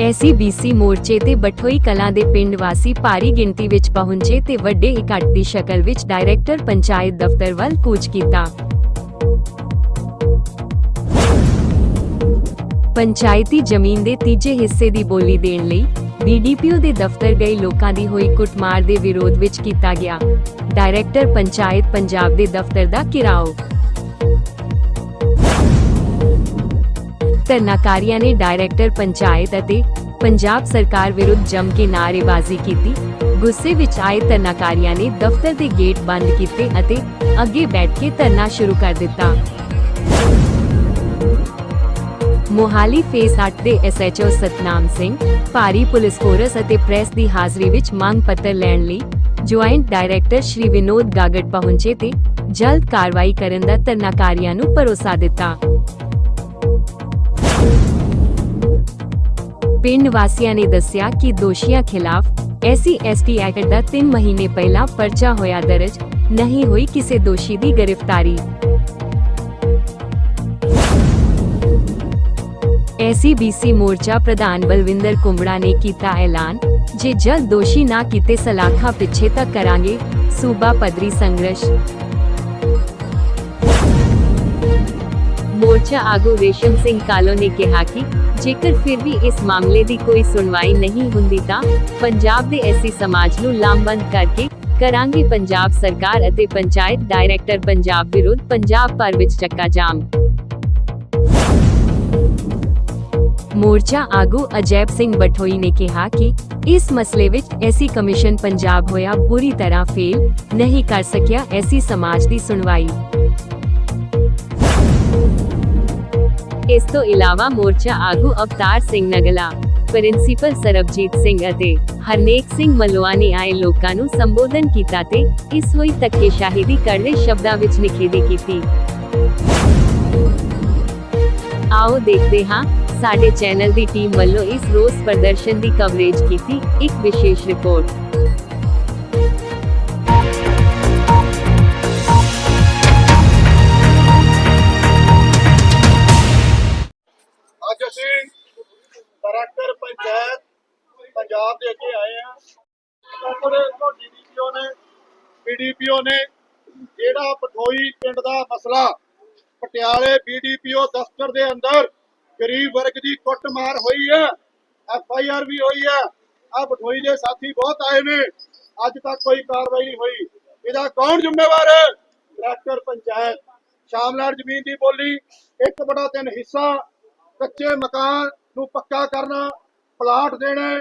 SCBC ਮੋਰਚੇ ਤੇ ਬਠੋਈ ਕਲਾਂ ਦੇ ਪਿੰਡ ਵਾਸੀ ਭਾਰੀ ਗਿਣਤੀ ਵਿੱਚ ਪਹੁੰਚੇ ਤੇ ਵੱਡੇ ਇਕੱਠ ਦੀ ਸ਼ਕਲ ਵਿੱਚ ਡਾਇਰੈਕਟਰ ਪੰਚਾਇਤ ਦਫ਼ਤਰ ਵੱਲ ਕੂਚ ਕੀਤਾ। ਪੰਚਾਇਤੀ ਜ਼ਮੀਨ ਦੇ ਤੀਜੇ ਹਿੱਸੇ ਦੀ ਬੋਲੀ ਦੇਣ ਲਈ ਬੀਡੀਪੀਓ ਦੇ ਦਫ਼ਤਰ ਗਏ ਲੋਕਾਂ ਦੀ ਹੋਈ ਕੁੱਟਮਾਰ ਦੇ ਵਿਰੋਧ ਵਿੱਚ ਕੀਤਾ ਗਿਆ। ਡਾਇਰੈਕਟਰ ਪੰਚਾਇਤ ਪੰਜਾਬ ਦੇ ਦਫ਼ਤਰ ਦਾ ਘਿਰਾਓ ਧਰਨਾਕਾਰੀਆਂ ਨੇ ਡਾਇਰੈਕਟਰ ਪੰਚਾਇਤ ਅਤੇ ਪੰਜਾਬ ਸਰਕਾਰ ਵਿਰੁੱਧ ਜੰਮ ਕੇ ਨਾਅਰੇਬਾਜ਼ੀ ਕੀਤੀ। ਗੁੱਸੇ ਵਿੱਚ ਆਏ ਧਰਨਾਕਾਰੀਆਂ ਨੇ ਦਫ਼ਤਰ ਦੇ ਗੇਟ ਬੰਦ ਕੀਤੇ ਅਤੇ ਅੱਗੇ ਬੈਠ ਕੇ ਧਰਨਾ ਸ਼ੁਰੂ ਕਰ ਦਿੱਤਾ। ਮੋਹਾਲੀ ਫੇਸ 8 ਦੇ ਐਸਐਚਓ ਸਤਨਾਮ ਸਿੰਘ, ਭਾਰੀ ਪੁਲਿਸ ਫੋਰਸ ਅਤੇ ਪ੍ਰੈਸ ਦੀ ਹਾਜ਼ਰੀ ਵਿੱਚ ਮੰਗ ਪੱਤਰ ਲੈਣ ਲਈ ਜੁਆਇੰਟ ਡਾਇਰੈਕਟਰ ਸ਼੍ਰੀ ਵਿਨੋਦ ਗਾਗੜ ਪਹੁੰਚੇ ਤੇ ਜਲਦ ਕਾਰਵਾਈ ਕਰਨ ਦਾ ਧਰਨਾਕਾਰੀਆਂ ਨੂੰ ਭਰੋਸਾ ਦਿੱਤਾ। ਪਿੰਡ ਵਾਸੀਆਂ ਨੇ ਦੱਸਿਆ ਕਿ ਦੋਸ਼ੀਆਂ ਖਿਲਾਫ ਐਸਸੀ, ਐਸਟੀ ਐਕਟ ਦਾ 3 ਮਹੀਨੇ ਪਹਿਲਾਂ ਪਰਚਾ ਹੋਇਆ ਦਰਜ ਨਹੀਂ ਹੋਈ ਕਿਸੇ ਦੋਸ਼ੀ ਦੀ ਗ੍ਰਿਫਤਾਰੀ। ਐਸਸੀਬੀਸੀ ਮੋਰਚਾ ਪ੍ਰਧਾਨ ਬਲਵਿੰਦਰ ਕੁੰਬੜਾ ਨੇ ਕੀਤਾ ਐਲਾਨ ਜੇ ਜਲਦ ਦੋਸ਼ੀ ਨਾ ਕੀਤੇ ਸਲਾਖਾਂ ਪਿੱਛੇ ਤੱਕ ਕਰਾਂਗੇ ਸੂਬਾ ਪੱਧਰੀ ਸੰਘਰਸ਼। ਮੋਰਚਾ ਆਗੂ ਰੇਸ਼ਮ ਸਿੰਘ ਕਾਲੋ ਨੇ ਕਿਹਾ ਕਿ ਜੇਕਰ ਫਿਰ ਵੀ ਇਸ ਮਾਮਲੇ ਦੀ ਕੋਈ ਸੁਣਵਾਈ ਨਹੀਂ ਹੁੰਦੀ ਤਾਂ ਪੰਜਾਬ ਦੇ ਐਸੀ ਸਮਾਜ ਨੂੰ ਲਾਮਬੰਦ ਕਰਕੇ ਕਰਾਂਗੇ ਪੰਜਾਬ ਸਰਕਾਰ ਅਤੇ ਪੰਚਾਇਤ ਡਾਇਰੈਕਟਰ ਪੰਜਾਬ ਵਿਰੁੱਧ ਪੰਜਾਬ ਭਰ ਵਿੱਚ ਚੱਕਾ ਜਾਮ ਮੋਰਚਾ ਆਗੂ ਅਜੈਬ ਸਿੰਘ ਬਠੋਈ ਨੇ ਕਿਹਾ ਕਿ ਇਸ ਮਸਲੇ ਵਿੱਚ ਐਸੀ ਕਮਿਸ਼ਨ ਪੰਜਾਬ ਹੋਇਆ ਬੁਰੀ ਤਰ੍ਹਾਂ ਫੇਲ ਨਹੀਂ ਕਰ ਸਕਿਆ ਐਸੀ ਸਮਾਜ ਦੀ ਸੁਣਵਾਈ। ਇਸ ਤੋਂ ਇਲਾਵਾ ਮੋਰਚਾ ਆਗੂ ਅਵਤਾਰ ਸਿੰਘ ਨਗਲਾ, ਪ੍ਰਿੰਸੀਪਲ ਸਰਬਜੀਤ ਸਿੰਘ ਅਤੇ ਹਰਨੇਕ ਸਿੰਘ ਮਲਵਾ ਨੇ ਆਏ ਲੋਕਾਂ ਨੂੰ ਸੰਬੋਧਨ ਕੀਤਾ ਤੇ ਇਸ ਹੋਈ ਧੱਕੇਸ਼ਾਹੀ ਦੀ ਕੜਵੇ ਸ਼ਬਦਾਂ ਵਿੱਚ ਨਿਖੇਧੀ ਕੀਤੀ। ਆਓ ਦੇਖਦੇ ਹਾਂ, ਸਾਡੇ ਚੈਨਲ ਦੀ ਟੀਮ ਵੱਲੋਂ ਇਸ ਰੋਸ ਪ੍ਰਦਰਸ਼ਨ ਦੀ ਕਵਰੇਜ ਕੀਤੀ ਇੱਕ ਵਿਸ਼ੇਸ਼ ਰਿਪੋਰਟ ਪੰਚਾਇਤ ਪੰਜਾਬ ਦੇ ਅੱਗੇ ਆਏ ਆ। ਆਪਣੇ ਤੋਂ ਡੀਡੀਪੀਓ ਨੇ, ਪੀਡੀਪੀਓ ਨੇ ਜਿਹੜਾ ਪਠੋਈ ਪਿੰਡ ਦਾ ਮਸਲਾ ਪਟਿਆਲੇ ਬੀਡੀਪੀਓ ਦਫ਼ਤਰ ਦੇ ਅੰਦਰ ਗਰੀਬ ਵਰਗ ਦੀ ਕੁੱਟਮਾਰ ਹੋਈ ਹੈ, ਐਫ ਆਈ ਆਰ ਵੀ ਹੋਈ ਹੈ। ਆ ਪਠੋਈ ਦੇ ਸਾਥੀ ਬਹੁਤ ਆਏ ਨੇ, ਅੱਜ ਤੱਕ ਕੋਈ ਕਾਰਵਾਈ ਨਹੀਂ ਹੋਈ। ਇਹਦਾ ਕੌਣ ਜ਼ਿੰਮੇਵਾਰ ਹੈ? ਡਾਇਰੈਕਟਰ ਪੰਚਾਇਤ। ਸ਼ਾਮਲਾਟ ਜ਼ਮੀਨ ਦੀ ਬੋਲੀ 1 ਬੜਾ 3 ਹਿੱਸਾ, ਕੱਚੇ ਮਕਾਨ ਨੂੰ ਪੱਕਾ ਕਰਨਾ ਪਲਾਟ ਦੇਣੇ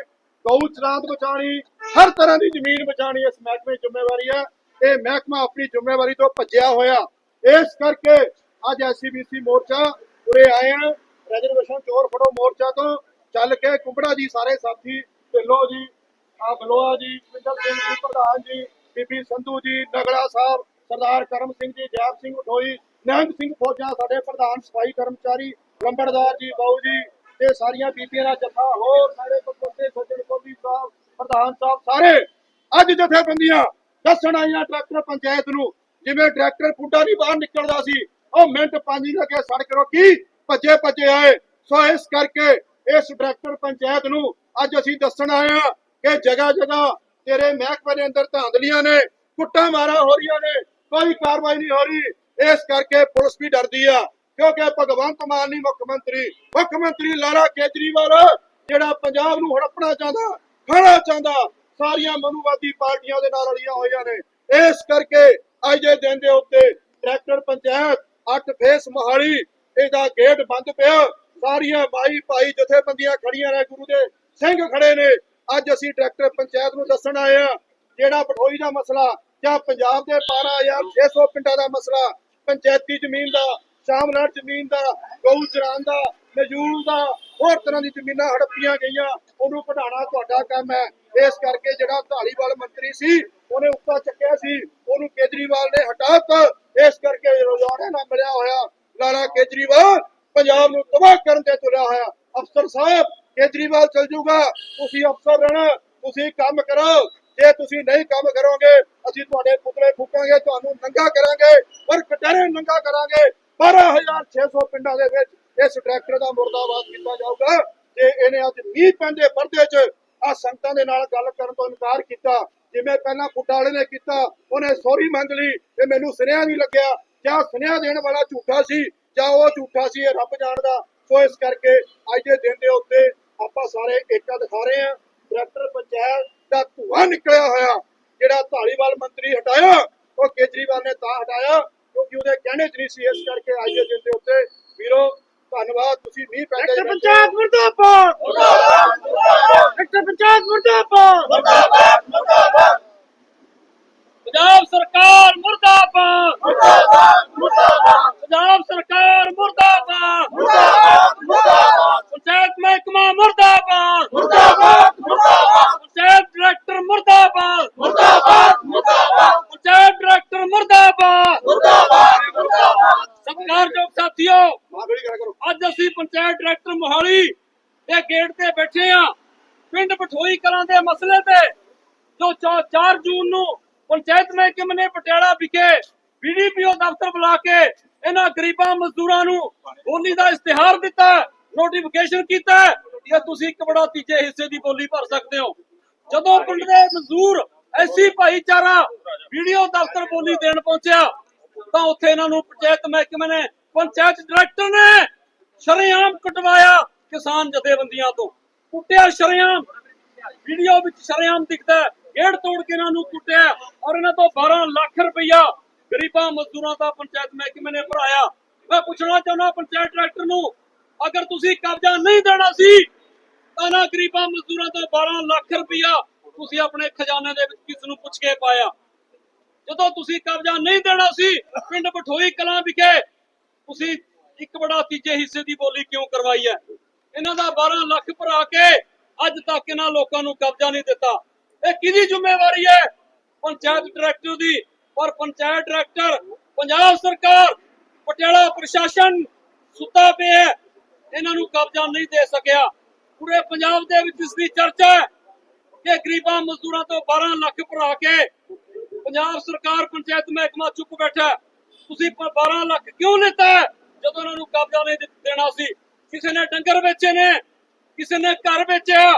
ਗਊ ਚਰਾਂਦ ਬਚਾਣੀ ਹਰ ਤਰ੍ਹਾਂ ਦੀ ਜ਼ਮੀਨ ਬਚਾਣੀ ਇਸ ਮਹਿਕਮੇ ਦੀ ਜ਼ਿੰਮੇਵਾਰੀ ਹੈ। ਇਹ ਮਹਿਕਮਾ ਆਪਣੀ ਜ਼ਿੰਮੇਵਾਰੀ ਤੋਂ ਭੱਜਿਆ ਹੋਇਆ। ਇਸ ਕਰਕੇ ਅੱਜ ਐਸਸੀਬੀਸੀ ਮੋਰਚਾ ਉਰੇ ਆਏ ਆ। ਰਿਜ਼ਰਵੇਸ਼ਨ ਚੋਰ ਫੜੋ ਮੋਰਚਾ ਤੋਂ। ਚੱਲ ਕੇ ਕੁੰਬੜਾ ਜੀ ਸਾਰੇ ਸਾਥੀ, ਢਿੱਲੋ ਜੀ ਆ ਬਲੋਆ ਜੀ ਵਿੰਦਰ ਸਿੰਘ ਜੀ, ਪ੍ਰਧਾਨ ਜੀ, ਬੀਬੀ ਸੰਧੂ ਜੀ ਨਗੜਾ ਸਾਹਿਬ, ਸਰਦਾਰ ਕਰਮ ਸਿੰਘ ਜੀ ਜੈਪ ਸਿੰਘ ਉਠੋਈ ਨਿਹੰਗ ਸਿੰਘ ਫੌਜਾਂ, ਸਾਡੇ ਪ੍ਰਧਾਨ ਸਫ਼ਾਈ ਕਰਮਚਾਰੀ, ਲੰਬੜਦਾਰ ਜੀ, ਬਾਊ ਜੀ ਤੇ ਸਾਰੀਆਂ ਬੀਬੀਆਂ ਦਾ ਜੱਥਾ, ਹੋਰ ਸਾਰੇ ਪਤਵੰਤੇ ਸੱਜਣ ਕੋਲੀ ਸਾਹਿਬ, ਪ੍ਰਧਾਨ ਸਾਹਿਬ ਸਾਰੇ ਅੱਜ ਜਥੇਬੰਦੀਆਂ ਦੱਸਣ ਆਈਆਂ ਡਾਇਰੈਕਟਰ ਪੰਚਾਇਤ ਨੂੰ, ਜਿਵੇਂ ਡਾਇਰੈਕਟਰ ਪੁੱਡਾ ਨਹੀਂ ਬਾਹਰ ਨਿਕਲਦਾ ਸੀ, ਉਹ ਮਿੰਟ ਪੰਜ ਲੱਗੇ ਸੜਕ ਰੋਕੀ, ਭੱਜੇ ਭੱਜੇ ਆਏ। ਸੋ ਇਸ ਕਰਕੇ ਇਸ ਡਾਇਰੈਕਟਰ ਪੰਚਾਇਤ ਨੂੰ ਅੱਜ ਅਸੀਂ ਦੱਸਣ ਆਏ ਆ ਕਿ ਜਗ੍ਹਾ ਜਗ੍ਹਾ ਤੇਰੇ ਮਹਿਕਮੇ ਦੇ ਅੰਦਰ ਧਾਂਦਲੀਆਂ ਨੇ, ਕੁੱਟਾਂ ਮਾਰਾਂ ਹੋ ਰਹੀਆਂ ਨੇ, ਕੋਈ ਕਾਰਵਾਈ ਨਹੀਂ ਹੋ ਰਹੀ। ਇਸ ਕਰਕੇ ਪੁਲਿਸ ਵੀ ਡਰਦੀ ਆ। ਕਿਉਂਕਿ ਭਗਵੰਤ ਮਾਨ ਨਹੀਂ ਮੁੱਖ ਮੰਤਰੀ। ਮੁੱਖ ਮੰਤਰੀ ਲਾਲਾ ਕੇਜਰੀਵਾਲ, ਜਿਹੜਾ ਪੰਜਾਬ ਨੂੰ ਹੜਪਣਾ ਚਾਹੁੰਦਾ, ਖਾਣਾ ਚਾਹੁੰਦਾ, ਸਾਰੀਆਂ ਮਨੂਵਾਦੀ ਪਾਰਟੀਆਂ ਦੇ ਨਾਲ ਰਲੀਆਂ ਹੋਈਆਂ ਨੇ। ਇਸ ਕਰਕੇ ਅੱਜ ਦੇ ਦਿਨ ਦੇ ਉੱਤੇ ਡਾਇਰੈਕਟਰ ਪੰਚਾਇਤ 8 ਫੇਸ ਮੋਹਾਲੀ, ਇਹਦਾ ਗੇਟ ਬੰਦ ਪਿਆ। ਸਾਰੀਆਂ ਮਾਈ ਭਾਈ ਜਥੇਬੰਦੀਆਂ ਖੜੀਆਂ ਨੇ, ਗੁਰੂ ਦੇ ਸਿੰਘ ਖੜੇ ਨੇ। ਅੱਜ ਅਸੀਂ ਟਰੈਕਟਰ ਪੰਚਾਇਤ ਨੂੰ ਦੱਸਣ ਆਏ ਆ ਜਿਹੜਾ ਪਠੋਈ ਦਾ ਮਸਲਾ ਜਾਂ ਪੰਜਾਬ ਦੇ 12600 ਪਿੰਡਾਂ ਦਾ ਮਸਲਾ, ਪੰਚਾਇਤੀ ਜ਼ਮੀਨ ਦਾ ਸ਼ਾਮਲਾਟ ਜ਼ਮੀਨ ਦਾ, ਗਊ ਚਰਾਨ ਦਾ ਨਜੂਲ ਦਾ, ਹੋਰ ਤਰ੍ਹਾਂ ਦੀ ਜ਼ਮੀਨਾਂ ਹੜਪੀਆਂ ਗਈਆਂ, ਉਹਨੂੰ ਕਢਾਉਣਾ ਤੁਹਾਡਾ ਕੰਮ ਹੈ। ਇਸ ਕਰਕੇ ਜਿਹੜਾ ਢਾਲੀਵਾਲ ਮੰਤਰੀ ਸੀ, ਉਹਨੇ ਉੱਤਾ ਚੱਕਿਆ ਸੀ, ਉਹਨੂੰ ਕੇਜਰੀਵਾਲ ਨੇ ਹਟਾਤਾ। ਇਸ ਕਰਕੇ ਰੋਜ਼ਾਨਾ ਨਾਲ ਮਿਲਿਆ ਹੋਇਆ ਲਾਲਾ ਕੇਜਰੀਵਾਲ ਪੰਜਾਬ ਨੂੰ ਤਬਾਹ ਕਰਨ ਤੇ ਤੁਲਿਆ ਹੋਇਆ। ਅਫਸਰ ਸਾਹਿਬ, ਕੇਜਰੀਵਾਲ ਚਲ ਜਾਊਗਾ ਤੁਸੀਂ ਅਫਸਰ ਰਹਿਣਾ, ਤੁਸੀਂ ਕੰਮ ਕਰੋ ਜੇ ਤੁਸੀਂ ਨਹੀਂ ਕੰਮ ਕਰੋਗੇ, ਅਸੀਂ ਤੁਹਾਡੇ ਪੁਤਲੇ ਫੂਕਾਂਗੇ, ਤੁਹਾਨੂੰ ਨੰਗਾ ਕਰਾਂਗੇ, ਪਰ ਕਟਹਿਰੇ ਨੰਗਾ ਕਰਾਂਗੇ। 12600 ਪਿੰਡਾਂ ਦੇ ਵਿੱਚ ਇਸ ਟਰੈਕਟਰ ਦਾ ਮੁਰਦਾਬਾਦ ਕੀਤਾ ਜਾਊਗਾ ਤੇ ਇਹਨੇ ਅੱਜ ਮੀਂਹ ਪੈਂਦੇ ਪਰਦੇ 'ਚ ਆ ਸੰਗਤਾਂ ਦੇ ਨਾਲ ਗੱਲ ਕਰਨ ਤੋਂ ਇਨਕਾਰ ਕੀਤਾ। ਜਿਵੇਂ ਪਹਿਲਾਂ ਬੁੱਢਾ ਵਾਲੇ ਨੇ ਕੀਤਾ, ਉਹਨੇ ਸੌਰੀ ਮੰਗ ਲਈ ਤੇ ਮੈਨੂੰ ਸੁਨੇਹਾ ਨਹੀਂ ਲੱਗਿਆ। ਜਾਂ ਸੁਨੇਹਾ ਦੇਣ ਵਾਲਾ ਝੂਠਾ ਸੀ ਜਾਂ ਉਹ ਝੂਠਾ ਸੀ ਇਹ ਰੱਬ ਜਾਣਦਾ। ਸੋ ਇਸ ਕਰਕੇ ਅੱਜ ਦੇ ਦਿਨ ਦੇ ਉੱਤੇ ਆਪਾਂ ਸਾਰੇ ਏਕਾ ਦਿਖਾ ਰਹੇ ਹਾਂ। ਡਾਇਰੈਕਟਰ ਪੰਚਾਇਤ ਦਾ ਧੂਆ ਨਿਕਲਿਆ ਹੋਇਆ। ਜਿਹੜਾ ਧਾਲੀਵਾਲ ਮੰਤਰੀ ਹਟਾਇਆ, ਉਹ ਕੇਜਰੀਵਾਲ ਨੇ ਤਾਂ ਹਟਾਇਆ। ਕਿਉਂਕਿ ਉਹਦੇ ਕਹਿਣੇ 'ਚ ਨਹੀਂ ਸੀ ਇਸ ਕਰਕੇ ਅੱਜ ਦੇ ਦਿਨ ਦੇ ਉੱਤੇ। ਵੀਰੋ ਧੰਨਵਾਦ ਤੁਸੀਂ ਮੀਂਹ ਪੈਂਦੇ ਡਾਕਟਰ ਪੰਚਾਇਤ ਮੁਰਦਾਬਾਦ ਡਾਕਟਰ ਪੰਚਾਇਤ ਮੁਰਦਾਬਾਦ ਪੰਜਾਬ ਸਰਕਾਰ ਮੁਰਦਾਬਾਦ ਪੰਜਾਬ ਸਰਕਾਰ ਮੁਰਦਾਬਾਦ ਪੰਚਾਇਤ ਮਹਿਕਮਾ ਮੁਰਦਾਬਾਦ ਪੰਚਾਇਤ ਡਾਇਰੈਕਟਰ ਮੁਰਦਾਬਾਦ ਪੰਚਾਇਤ ਡਾਇਰੈਕਟਰ ਮੁਰਦਾਬਾਦ ਸਤਿਕਾਰਯੋਗ ਸਾਥੀਓ ਮਾਗੜੀ ਕਰਾ ਕਰੋ ਅੱਜ ਅਸੀਂ ਪੰਚਾਇਤ ਡਾਇਰੈਕਟਰ ਮੋਹਾਲੀ ਦੇ ਗੇਟ ਤੇ ਬੈਠੇ ਆ ਪਿੰਡ ਪਠੋਈ ਕਲਾਂ ਦੇ ਮਸਲੇ ਤੇ ਜੋ 4 ਜੂਨ ਨੂੰ ਪੰਚਾਇਤ ਮਹਿਕਮੇ ਨੇ ਪਟਿਆਲਾ ਵਿਖੇ ਬੀਡੀਪੀਓ ਦਫ਼ਤਰ ਬੁਲਾ ਕੇ ਇਹਨਾਂ ਗਰੀਬਾਂ ਮਜ਼ਦੂਰਾਂ ਨੂੰ ਬੋਲੀ ਦਾ ਇਸ਼ਤਿਹਾਰ ਦਿੱਤਾ ਨੋਟੀਫਿਕੇਸ਼ਨ ਕੀਤਾ। ਕਿ ਤੁਸੀਂ ਇੱਕ ਬੜਾ ਤੀਜੇ ਹਿੱਸੇ ਦੀ ਬੋਲੀ ਭਰ ਸਕਦੇ ਹੋ। ਜਦੋਂ ਪਿੰਡ ਦੇ ਮਜ਼ਦੂਰ, ਐਸੀ ਭਾਈਚਾਰਾ, ਵੀਡੀਓ ਦਫ਼ਤਰ ਬੋਲੀ ਦੇਣ ਪਹੁੰਚਿਆ, ਤਾਂ ਉੱਥੇ ਇਹਨਾਂ ਨੂੰ ਪੰਚਾਇਤ ਮਹਿਕਮੇ ਨੇ, ਪੰਚਾਇਤ ਡਾਇਰੈਕਟਰ ਨੇ ਸ਼ਰੇਆਮ ਕਟਵਾਇਆ ਕਿਸਾਨ ਜਥੇਬੰਦੀਆਂ ਤੋਂ। ਕੁੱਟਿਆ ਸ਼ਰੇਆਮ। ਵੀਡੀਓ ਵਿੱਚ ਸ਼ਰੇਆਮ ਦਿਖਦਾ ਹੈ। ਗੇੜ ਤੋੜ ਕੇ ਇਹਨਾਂ ਨੂੰ ਕੁੱਟਿਆ। ਔਰ ਇਹਨਾਂ ਤੋਂ 12 ਲੱਖ ਰੁਪਇਆ ਗਰੀਬਾਂ ਮਜ਼ਦੂਰਾਂ ਦਾ ਪੰਚਾਇਤ ਮਹਿਕਮੇ ਨੇ ਭਰਾਇਆ। ਮੈਂ ਪੁੱਛਣਾ ਚਾਹੁੰਦਾ ਪੰਚਾਇਤ ਡਾਇਰੈਕਟਰ ਨੂੰ, ਅਗਰ ਤੁਸੀਂ ਕਬਜ਼ਾ ਨਹੀਂ ਦੇਣਾ ਸੀ, ਤਾਂ ਨਾ ਗਰੀਬਾਂ ਮਜ਼ਦੂਰਾਂ ਤੋਂ 12 ਲੱਖ ਰੁਪਈਆ ਤੁਸੀਂ ਆਪਣੇ ਖਜ਼ਾਨੇ ਦੇ ਵਿੱਚ ਕਿਸ ਨੂੰ ਪੁੱਛ ਕੇ ਪਾਇਆ? ਜਦੋਂ ਤੁਸੀਂ ਕਬਜ਼ਾ ਨਹੀਂ ਦੇਣਾ ਸੀ, ਪਿੰਡ ਬਠੋਈ ਕਲਾਂ ਵਿਖੇ ਤੁਸੀਂ ਇੱਕ ਬੜਾ ਤੀਜੇ ਹਿੱਸੇ ਦੀ ਬੋਲੀ ਕਿਉਂ ਕਰਵਾਈ ਹੈ? ਇਹਨਾਂ ਦਾ 12 ਲੱਖ ਭਰਾ ਕੇ ਅੱਜ ਤੱਕ ਇਹਨਾਂ ਲੋਕਾਂ ਨੂੰ ਕਬਜ਼ਾ ਨਹੀਂ ਦਿੱਤਾ। ਇਹ ਕਿਹਦੀ ਜ਼ਿੰਮੇਵਾਰੀ ਹੈ? ਪੰਚਾਇਤ ਡਾਇਰੈਕਟਰ ਦੀ। ਪਰ ਪੰਚਾਇਤ ਡਾਇਰੈਕਟਰ, ਪੰਜਾਬ ਸਰਕਾਰ ਪਟਿਆਲਾ ਪ੍ਰਸ਼ਾਸਨ ਸੁੱਤਾ ਪਿਆ ਇਹਨਾਂ ਨੂੰ ਕਬਜ਼ਾ ਨਹੀਂ ਦੇ ਸਕਿਆ। ਪੂਰੇ ਪੰਜਾਬ ਦੇ ਵਿੱਚ ਇਸ ਦੀ ਚਰਚਾ ਹੈ ਕਿ ਗਰੀਬਾਂ ਮਜ਼ਦੂਰਾਂ ਤੋਂ 12 ਲੱਖ ਭਰਾ ਕੇ ਪੰਜਾਬ ਸਰਕਾਰ ਪੰਚਾਇਤ ਮਹਿਕਮਾ ਚੁੱਪ ਬੈਠਾ ਤੁਸੀਂ 12 ਲੱਖ ਕਿਉਂ ਲਿੱਤਾ ਜਦੋਂ ਉਹਨਾਂ ਨੂੰ ਕਬਜ਼ਾ ਨਹੀਂ ਦੇਣਾ ਸੀ। ਕਿਸੇ ਨੇ ਡੰਗਰ ਵੇਚੇ ਨੇ, ਕਿਸੇ ਨੇ ਘਰ ਵੇਚਿਆ,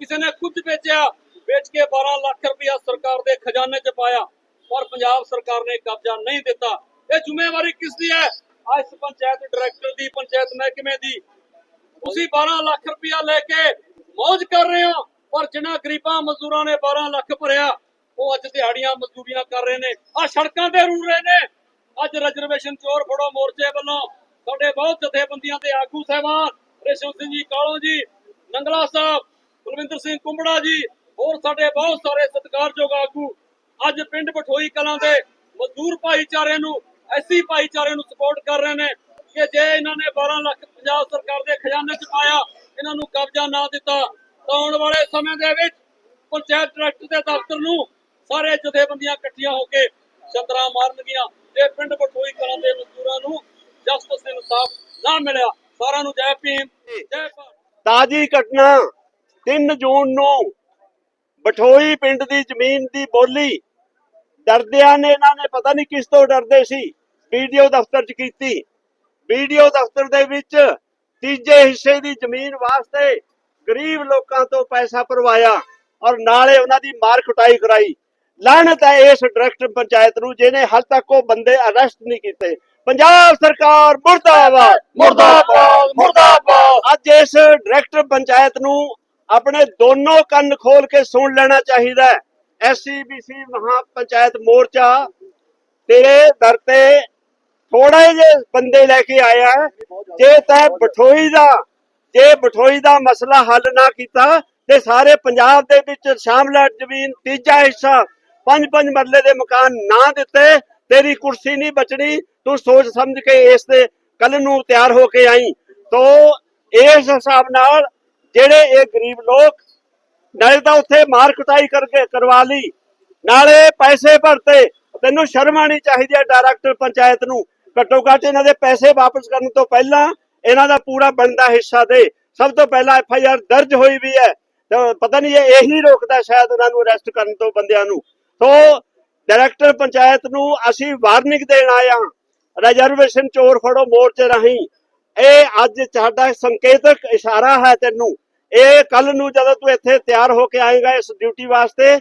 ਕਿਸੇ ਨੇ ਖੁਦ ਵੇਚਿਆ, ਵੇਚ ਕੇ 12 ਲੱਖ ਰੁਪਇਆ ਸਰਕਾਰ ਦੇ ਖਜ਼ਾਨੇ 'ਚ ਪਾਇਆ। ਪਰ ਪੰਜਾਬ ਸਰਕਾਰ ਨੇ ਕਬਜ਼ਾ ਨਹੀਂ ਦਿੱਤਾ। ਇਹ ਜ਼ਿੰਮੇਵਾਰੀ ਕਿਸ ਦੀ ਹੈ? ਆ ਪੰਚਾਇਤ ਡਾਇਰੈਕਟਰ ਦੀ, ਪੰਚਾਇਤ ਮਹਿਕਮੇ ਦੀ। ਤੁਸੀਂ 12 ਲੱਖ ਰੁਪਇਆ ਲੈ ਕੇ ਮौज ਕਰ ਰਹੇ ਹੋ, ਪਰ ਜਿਨ੍ਹਾਂ ਗਰੀਬਾਂ ਮਜ਼ਦੂਰਾਂ ਨੇ 12 ਲੱਖ ਭਰਿਆ, ਉਹ ਅੱਜ ਦਿਹਾੜੀਆਂ ਮਜ਼ਦੂਰੀਆਂ ਕਰ ਰਹੇ ਨੇ। ਆ ਸੜਕਾਂ ਤੇ ਰੁਲ ਰਹੇ ਨੇ। ਅੱਜ ਰਿਜ਼ਰਵੇਸ਼ਨ ਚੋਰ ਫੜੋ ਮੋਰਚੇ ਵੱਲੋਂ। ਸਾਡੇ ਬਹੁਤ ਜਥੇਬੰਦੀਆਂ ਦੇ ਆਗੂ ਸਹਿਬਾਨ, ਰੇਸ਼ਮ ਸਿੰਘ ਜੀ, ਕਾਲੋ ਜੀ, ਨੰਗਲਾ ਸਾਹਿਬ, ਕੁਲਵਿੰਦਰ ਸਿੰਘ ਕੁੰਬੜਾ ਜੀ, ਹੋਰ ਸਾਡੇ ਬਹੁਤ ਸਾਰੇ ਸਤਿਕਾਰਯੋਗ ਆਗੂ। ਅੱਜ ਪਿੰਡ ਬਠੋਈ ਕਲਾਂ ਦੇ ਮਜ਼ਦੂਰ ਭਾਈਚਾਰੇ ਨੂੰ ਐਸੀ ਭਾਈਚਾਰੇ ਨੂੰ ਸਪੋਰਟ ਕਰ ਰਹੇ ਨੇ ਕਿ ਜੇ ਇਹਨਾਂ ਨੇ 12 ਲੱਖ ਪੰਜਾਬ ਸਰਕਾਰ ਦੇ ਖਜ਼ਾਨੇ 'ਚ ਪਾਇਆ, ਇਹਨਾਂ ਨੂੰ ਕਬਜ਼ਾ ਨਾ ਦਿੱਤਾ, ਤਾਂ ਆਉਣ ਵਾਲੇ ਸਮੇਂ ਦੇ ਵਿੱਚ ਪੰਚਾਇਤ ਡਾਇਰੈਕਟਰ ਦੇ ਦਫ਼ਤਰ ਨੂੰ ਸਾਰੇ ਜਥੇਬੰਦੀਆਂ ਇਕੱਠੀਆਂ ਹੋ ਕੇ ਛਤਰਾ ਮਾਰਨਗੀਆਂ। ਜੇ ਪਿੰਡ ਪਠੋਈ ਕਲਾਂ ਦੇ ਮਜ਼ਦੂਰਾਂ ਨੂੰ ਜਸਟਿਸ ਇਨਸਾਫ ਨਾ ਮਿਲਿਆ, ਸਾਰਿਆਂ ਨੂੰ ਜੈ ਭੀਮ, ਜੈ ਭਾਰਤ। ਤਾਜੀ ਘਟਨਾ 3 ਜੂਨ ਨੂੰ ਬਠੋਈ ਪਿੰਡ ਦੀ ਜ਼ਮੀਨ ਦੀ ਬੋਲੀ, ਡਰਦਿਆਂ ਨੇ, ਇਹਨਾਂ ਨੇ ਪਤਾ ਨਹੀਂ ਕਿਸ ਤੋਂ ਡਰਦੇ ਸੀ। ਵੀਡੀਓ ਦਫ਼ਤਰ 'ਚ ਕੀਤੀ। ਵੀਡੀਓ ਦਫ਼ਤਰ ਦੇ ਵਿੱਚ ਤੀਜੇ ਹਿੱਸੇ ਦੀ ਜ਼ਮੀਨ ਵਾਸਤੇ ਗਰੀਬ ਲੋਕਾਂ ਤੋਂ ਪੈਸਾ ਭਰਵਾਇਆ ਔਰ ਨਾਲੇ ਉਹਨਾਂ ਦੀ ਮਾਰ ਕੁਟਾਈ ਕਰਾਈ। ਲਾਹਨਤ ਹੈ ਇਸ ਡਾਇਰੈਕਟਰ ਪੰਚਾਇਤ ਨੂੰ, ਜਿਹਨੇ ਹਾਲ ਤੱਕ ਉਹ ਬੰਦੇ ਅਰੈਸਟ ਨਹੀਂ ਕੀਤੇ। ਪੰਜਾਬ ਸਰਕਾਰ ਮੁਰਦਾਬਾਦ ਮੁਰਦਾਬਾਦ ਮੁਰਦਾਬਾਦ। ਅੱਜ ਇਸ ਡਾਇਰੈਕਟਰ ਪੰਚਾਇਤ ਨੂੰ ਆਪਣੇ ਦੋਨੋਂ ਕੰਨ ਖੋਲ ਕੇ ਸੁਣ ਲੈਣਾ ਚਾਹੀਦਾ ਹੈ। ਐਸਸੀਬੀਸੀ ਮਹਾ ਪੰਚਾਇਤ ਮੋਰਚਾ ਤੇਰੇ ਦਰ ਤੇ ਥੋੜੇ ਜਿਹੇ ਬੰਦੇ ਲੈ ਕੇ ਆਇਆ ਹੈ। ਜੇ ਤੈ ਬਠੋਈ ਦਾ, ਜੇ ਬਠੋਈ ਦਾ ਮਸਲਾ ਹੱਲ ਨਾ ਕੀਤਾ, ਤੇ ਸਾਰੇ ਪੰਜਾਬ ਦੇ ਵਿੱਚ ਸ਼ਾਮਲਾਟ ਜ਼ਮੀਨ ਤੀਜਾ ਹਿੱਸਾ, ਪੰਜ ਪੰਜ ਮਰਲੇ ਦੇ ਮਕਾਨ ਨਾ ਦਿੱਤੇ, ਤੇਰੀ ਕੁਰਸੀ ਨਹੀਂ ਬਚਣੀ, ਤੂੰ ਸੋਚ ਸਮਝ ਕੇ ਇਸ ਤੇ ਕੱਲ ਨੂੰ ਤਿਆਰ ਹੋ ਕੇ ਆਈ ਤੋ ਇਸ ਹਿਸਾਬ ਨਾਲ ਜਿਹੜੇ ਇਹ ਗਰੀਬ ਲੋਕ ਨਾਲੇ ਤਾਂ ਉੱਥੇ ਮਾਰ ਕੁਟਾਈ ਕਰਕੇ ਕਰਵਾ ਲਈ, ਨਾਲੇ ਪੈਸੇ ਭਰਤੇ, ਤੈਨੂੰ ਸ਼ਰਮ ਆਣੀ ਚਾਹੀਦੀ ਹੈ ਡਾਇਰੈਕਟਰ ਪੰਚਾਇਤ ਨੂੰ ਘੱਟੋ ਘੱਟ ਇਹਨਾਂ ਦੇ ਪੈਸੇ ਵਾਪਸ ਕਰਨ ਤੋਂ ਪਹਿਲਾਂ ਇਹਨਾਂ ਦਾ ਪੂਰਾ ਬਣਦਾ ਹਿੱਸਾ ਦੇ। ਸਭ ਤੋਂ ਪਹਿਲਾਂ ਐਫ ਆਈ ਆਰ ਦਰਜ ਹੋਈ ਵੀ ਹੈ। ਤਾਂ ਪਤਾ ਨਹੀਂ ਇਹ ਇਹੀ ਰੋਕਦਾ ਸ਼ਾਇਦ ਉਹਨਾਂ ਨੂੰ ਅਰੈਸਟ ਕਰਨ ਤੋਂ ਬੰਦਿਆਂ ਨੂੰ। ਤੋਂ ਡਾਇਰੈਕਟਰ ਪੰਚਾਇਤ ਨੂੰ ਅਸੀਂ ਵਾਰਨਿੰਗ ਦੇਣ ਆਇਆ ਰਿਜ਼ਰਵੇਸ਼ਨ ਚੋਰ ਫੜੋ ਮੋਰਚੇ ਰਾਹੀਂ। ਇਹ ਅੱਜ ਸਾਡਾ ਸੰਕੇਤਕ ਇਸ਼ਾਰਾ ਹੈ ਤੈਨੂੰ। ਇਹ ਕੱਲ ਨੂੰ ਜਦੋਂ ਤੂੰ ਇੱਥੇ ਤਿਆਰ ਹੋ ਕੇ ਆਏਗਾ ਇਸ ਡਿਊਟੀ ਵਾਸਤੇ,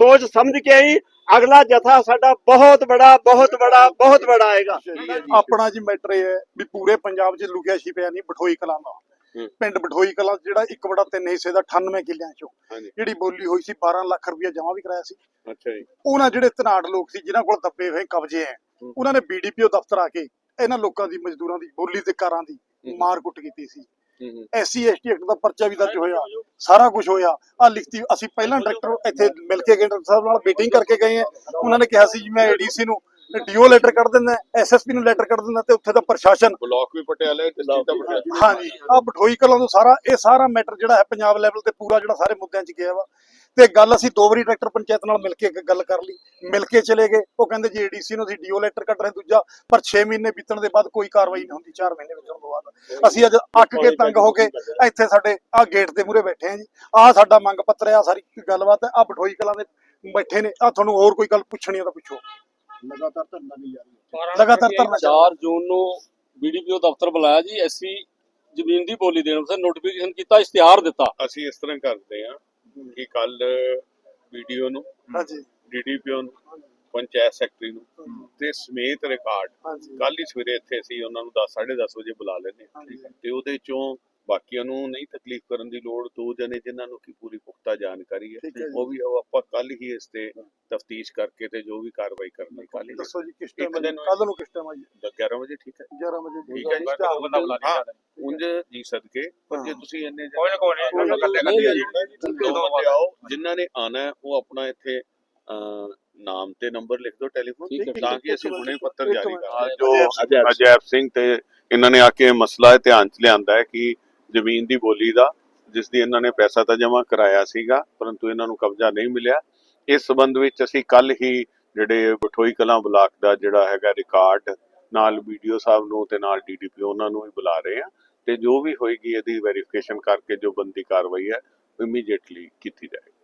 ਸੋਚ ਸਮਝ ਕੇ ਆਈ। ਅਗਲਾ ਜਥਾ ਸਾਡਾ ਬਹੁਤ ਬੜਾ ਬਹੁਤ ਬੜਾ ਬਹੁਤ ਬੜਾ ਆਏਗਾ ਆਪਣਾ ਜੀ ਮੈਟਰ ਇਹ ਹੈ ਵੀ ਪੂਰੇ ਪੰਜਾਬ 'ਚ ਲੁਕਿਆ ਛਿਪਿਆ ਨਹੀਂ ਬਠੋਈ ਕਲਾਂ ਦਾ। ਪਿੰਡ ਬਠੋਈ ਕਲਾਂ ਜਿਹੜਾ ਇੱਕ ਬੜਾ ਤਿੰਨ ਹਿੱਸੇ ਦਾ 98 ਕਿੱਲਿਆਂ ਚੋਂ। ਜਿਹੜੀ ਬੋਲੀ ਹੋਈ ਸੀ 12 ਲੱਖ ਰੁਪਇਆ ਜਮ੍ਹਾਂ ਵੀ ਕਰਾਇਆ ਸੀ ਅੱਛਾ ਜੀ ਉਹਨਾਂ ਜਿਹੜੇ ਧਨਾੜ ਲੋਕ ਸੀ ਜਿਨ੍ਹਾਂ ਕੋਲ ਦੱਬੇ ਹੋਏ ਕਬਜ਼ੇ ਹੂੰ। ਉਹਨਾਂ ਨੇ ਬੀਡੀਪੀਓ ਦਫ਼ਤਰ ਆ ਕੇ ਇਹਨਾਂ ਲੋਕਾਂ ਦੀ ਮਜ਼ਦੂਰਾਂ ਦੀ ਬੋਲੀ ਤੇ ਕਾਰਾਂ ਦੀ। ਮਾਰ ਕੁੱਟ ਕੀਤੀ ਸੀ ਐਸਸੀ ਐਸਟੀ ਐਕਟ ਦਾ ਪਰਚਾ ਵੀ ਦਰਜ ਹੋਇਆ ਸਾਰਾ ਕੁਝ ਹੋਇਆ। ਆ ਲਿਖਤੀ ਅਸੀਂ ਪਹਿਲਾਂ ਡਾਇਰੈਕਟਰ ਇੱਥੇ ਮਿਲ ਕੇ ਡਾਕਟਰ ਸਾਹਿਬ ਨਾਲ ਮੀਟਿੰਗ ਕਰਕੇ ਗਏ ਆ ਉਹਨਾਂ ਨੇ ਕਿਹਾ ਸੀ ਜੀ ਮੈਂ ਏਡੀਸੀ ਨੂੰ ਡੀਓ ਲੈਟਰ ਕੱਢ ਦਿੰਦਾ ਐਸਐਸਪੀ ਨੂੰ ਲੈਟਰ ਕੱਢ ਦਿੰਦਾ ਤੇ ਉੱਥੇ ਦਾ ਪ੍ਰਸ਼ਾਸਨ ਬਲਾਕ ਵੀ ਪਟਿਆਲਾ ਡਿਸਟ੍ਰਿਕਟ ਦਾ ਪਟਿਆਲਾ ਹਾਂਜੀ ਆ ਬਠੋਈ ਕਲਾਂ ਤੋਂ ਸਾਰਾ ਇਹ ਸਾਰਾ ਮੈਟਰ ਜਿਹੜਾ ਹੈ ਪੰਜਾਬ ਲੈਵਲ ਤੇ ਪੂਰਾ ਜਿਹੜਾ ਸਾਰੇ ਮੁੱਦਿਆਂ 'ਚ ਗਿਆ ਵਾ। ਤੇ ਗੱਲ ਅਸੀਂ ਦੋ ਵਾਰੀ ਡਾਇਰੈਕਟਰ ਪੰਚਾਇਤ ਨਾਲ ਮਿਲ ਕੇ ਇੱਕ ਗੱਲ ਕਰ ਲਈ ਮਿਲ ਕੇ ਚਲੇ ਗਏ। ਉਹ ਕਹਿੰਦੇ ਜੀ ਏਡੀਸੀ ਨੂੰ ਅਸੀਂ ਡੀਓ ਲੈਟਰ ਕੱਢ ਰਹੇ ਦੂਜਾ ਪਰ 6 ਮਹੀਨੇ ਬੀਤਣ ਦੇ ਬਾਅਦ ਕੋਈ ਕਾਰਵਾਈ ਨਹੀਂ ਹੁੰਦੀ 4 ਮਹੀਨੇ ਬੀਤਣ ਤੋਂ ਬਾਅਦ। ਅਸੀਂ ਅੱਜ ਅੱਕ ਕੇ ਤੰਗ ਹੋ ਕੇ ਇੱਥੇ ਸਾਡੇ ਆ ਗੇਟ ਦੇ ਮੂਹਰੇ ਬੈਠੇ ਆ ਜੀ। ਆ ਸਾਡਾ ਮੰਗ ਪੱਤਰ ਆ ਸਾਰੀ ਗੱਲਬਾਤ ਆ ਬਠੋਈ ਕਲਾਂ ਦੇ ਬੈਠੇ ਨੇ ਆ ਤੁਹਾਨੂੰ ਹੋਰ ਕੋਈ ਗੱਲ ਪੁੱਛਣੀ ਹੈ ਤਾਂ ਪੁੱਛੋ। ਲਗਾਤਾਰ ਧਰਨਾ ਨਹੀਂ ਜਾਰੀ ਲਗਾਤਾਰ ਧਰਨਾ ਜਾਰੀ 4 ਜੂਨ ਨੂੰ ਬੀਡੀਪੀਓ ਦਫ਼ਤਰ ਬੁਲਾਇਆ ਜੀ ਐਸੀ ਜ਼ਮੀਨ ਦੀ ਬੋਲੀ ਦੇਣ ਵਾਸਤੇ ਨੋਟੀਫਿਕੇਸ਼ਨ ਕੀਤਾ ਇਸ਼ਤਿਹਾਰ ਦਿੱਤਾ। ਅਸੀਂ ਇਸ ਤਰ੍ਹਾਂ ਕਰਦੇ ਹਾਂ ਕਿ ਕੱਲ ਵੀਡੀਓ ਨੂੰ ਹਾਂਜੀ। ਡੀਡੀਪੀਓ ਨੂੰ ਪੰਚਾਇਤ ਸੈਕਟਰੀ ਨੂੰ ਤੇ ਸਮੇਤ ਰਿਕਾਰਡ ਕੱਲ ਹੀ ਸਵੇਰੇ ਇੱਥੇ ਅਸੀਂ ਉਹਨਾਂ ਨੂੰ 10 10:30 ਵਜੇ ਬੁਲਾ ਹਾਂਜੀ। ਤੇ ਉਹਦੇ ਚੋਂ ਬਾਕੀਆਂ ਨੂੰ ਨਹੀਂ ਤਕਲੀਫ ਕਰਨ ਦੀ ਲੋੜ ਦੋ ਜਣੇ ਜਿਨ੍ਹਾਂ ਨੂੰ ਕੀ ਪੂਰੀ ਪੁਖਤਾ ਜਾਣਕਾਰੀ ਹੈ। ਉਹ ਵੀ ਉਹ ਆਪਾਂ ਕੱਲ ਹੀ ਇਸ ਤੇ ਤਫਤੀਸ਼ ਕਰਕੇ ਤੇ ਜੋ ਵੀ ਕਾਰਵਾਈ ਕਰਨੀ ਕੱਲ ਹੀ ਦੱਸੋ ਜੀ ਕਿਸ ਇੱਕ ਟਾਈਮ ਦਿਨ ਕੱਲ ਨੂੰ ਕਿਸ ਟਾਈਮ ਆ ਜੀ? 11 ਵਜੇ ਠੀਕ ਹੈ। 11 ਵਜੇ ਠੀਕ ਹੈ ਜੀ। ਹਾਂ। ਉਂਝ ਜੀ ਸਦਕੇ ਪਰ ਜੇ ਹਾਂ। ਤੁਸੀਂ ਇੰਨੇ ਕੋਈ ਨਾ ਕੋਈ ਨਾ, ਕੋਈ ਨਾ, ਇਕੱਲੇ ਨਹੀਂ, ਇਕੱਲੇ ਨਹੀਂ, ਦੋ ਬੰਦੇ ਆਓ ਜਿਨ੍ਹਾਂ ਨੇ ਆਣਾ ਹੈ ਉਹ ਆਪਣਾ ਇੱਥੇ ਨਾਮ ਤੇ ਨੰਬਰ ਲਿਖ ਦਿਓ ਟੈਲੀਫੋਨ ਤਾਂ ਕਿ ਅਸੀਂ ਹੁਣੇ ਪੱਤਰ ਜਾਰੀ ਅਜੈਬ ਜੋ ਅਜੈਬ ਸਿੰਘ ਤੇ ਇਹਨਾਂ ਨੇ ਆ ਕੇ ਮਸਲਾ ਧਿਆਨ ਚ ਲਿਆਂਦਾ ਹੈ ਕਿ ਜ਼ਮੀਨ ਦੀ ਬੋਲੀ ਦਾ ਜਿਸ ਦੀ ਇਹਨਾਂ ਨੇ ਪੈਸਾ ਤਾਂ ਜਮ੍ਹਾਂ ਕਰਾਇਆ ਸੀਗਾ, ਪਰੰਤੂ ਇਹਨਾਂ ਨੂੰ ਕਬਜ਼ਾ ਨਹੀਂ ਮਿਲਿਆ। ਇਸ ਸਬੰਧ ਵਿੱਚ ਅਸੀਂ ਕੱਲ ਹੀ ਜਿਹੜੇ ਬਠੋਈ ਕਲਾਂ ਬਲਾਕ ਦਾ ਜਿਹੜਾ ਹੈਗਾ ਰਿਕਾਰਡ, ਨਾਲ ਵੀਡੀਓ ਸਾਹਿਬ ਨੂੰ ਤੇ ਨਾਲ ਡੀਡੀਪੀ ਉਹਨਾਂ ਨੂੰ ਵੀ ਬੁਲਾ ਰਹੇ ਹਾਂ ਤੇ ਜੋ ਵੀ ਹੋਏਗੀ ਇਹਦੀ ਵੈਰੀਫਿਕੇਸ਼ਨ ਕਰਕੇ ਜੋ ਬੰਦੀ ਕਾਰਵਾਈ ਹੈ ਇਮੀਡੀਏਟਲੀ ਕੀਤੀ ਜਾਏਗੀ।